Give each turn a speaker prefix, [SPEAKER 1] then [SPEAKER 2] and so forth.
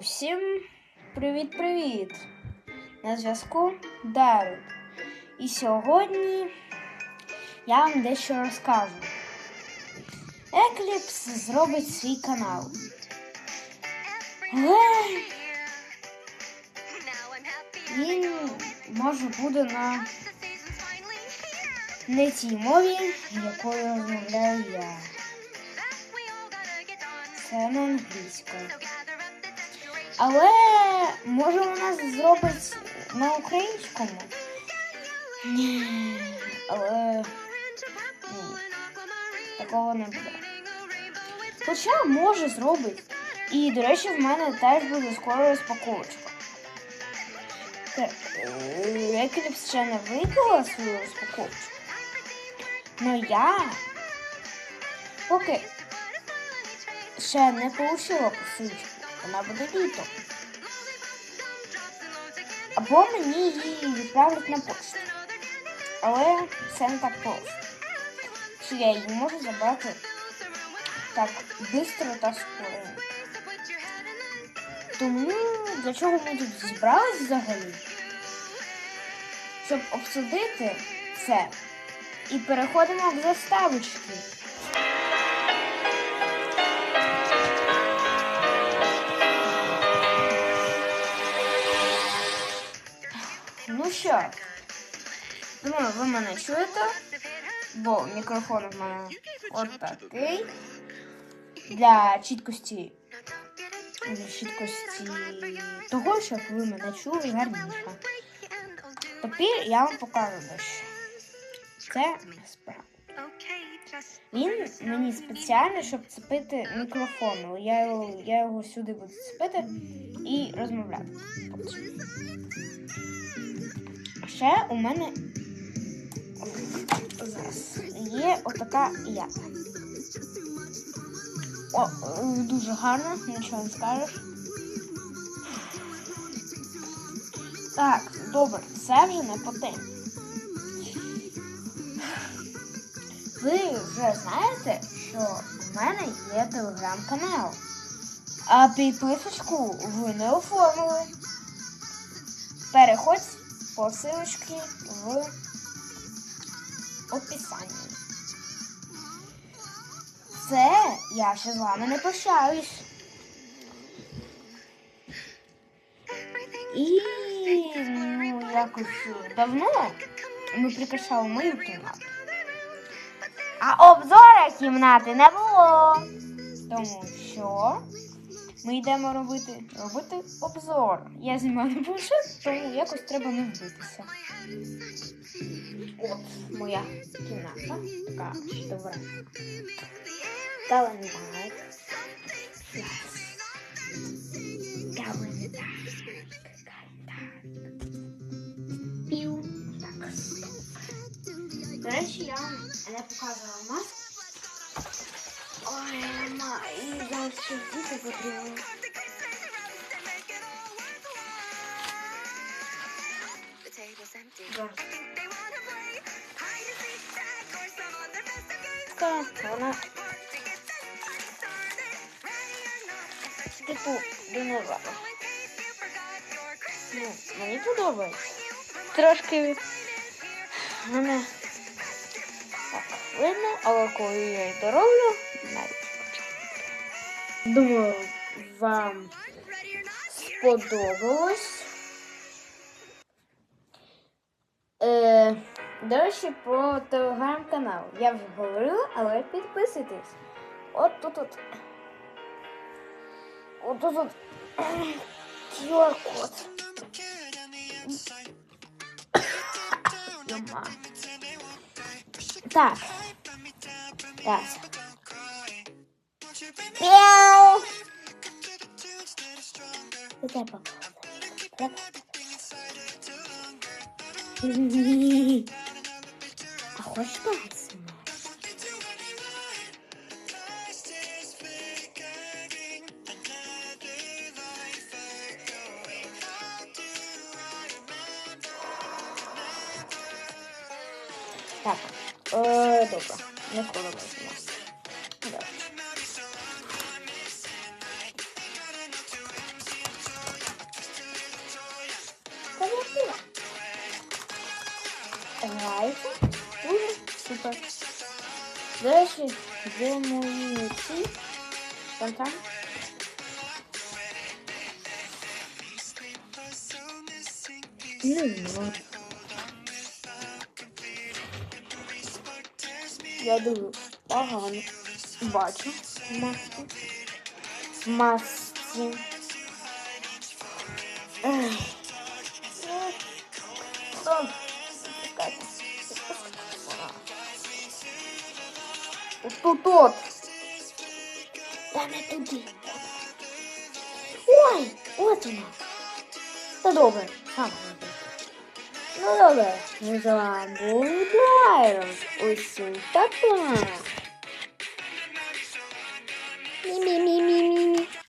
[SPEAKER 1] Усім привіт-привіт! На зв'язку Давид. І сьогодні я вам дещо розкажу. Екліпс зробить свій канал. Він може буде на не тій мові, якою розмовляю я. Це на англійською. Але може у нас зробить на українському? Ні. Але ні, такого не буде. Хоча може зробить. І, до речі, в мене теж буде скоро розпаковочка. Екліпс ще не виклала свою розпаковочку. Но я поки ще не получила посилочку. Вона буде літом. Або мені її відправлять на пошту. Але це не так просто. Що я її можу забрати так швидко та скоро. Тому для чого ми тут зібрались взагалі? Щоб обсудити це. І переходимо в заставочки. Ну що, думаю, ви мене чуєте, бо мікрофон в мене от такий. Для чіткості, для чіткості того, щоб ви мене чули гарніше. Тепер я вам покажу дещо. Це справа. Він мені спеціально, щоб цепити мікрофон. Я його, я його сюди буду цепити і розмовляти. Ще у мене є отака ята. О, дуже гарно, нічого не скажеш. Так, добре, це вже не по темі. Ви вже знаєте, що в мене є телеграм-канал. А підписочку ви не оформили. Переходь по ссылочке в описанні. Це я ще з вами не прощаюсь. І ну, якось давно ми прикрашали мою кімнату. А обзора кімнати не було. Тому що ми йдемо робити робити обзор. Я знімаю на планшет, тому якось треба не вбитися. От моя кімната. Така добра. Пів. Так. До речі, я не показувала маску. Ой, ма, і зараз ще діти потрібно. Так, вона типу динозавр. Ну, мені подобається. Трошки мене так видно, але коли я її дороблю. Думаю, вам сподобалось. Е, до речі, про телеграм-канал. Я вже говорила, але підписуйтесь. От тут от. От тут от. QR-код. Так. Так. Мяу. Дай папа. Дай А хочешь погасить? Так, е, добре, не сподобається нас. Добре. Грається. Дуже супер. До речі, де мої ці? Там там. Не знаю. Я дуже погано бачу маску. Масці. Ех. Тут от. Та не. Ой, вот вона. Та добре, сам. Ну добре, ми з вами були Дайрон. Усім та-та. Мі-мі-мі.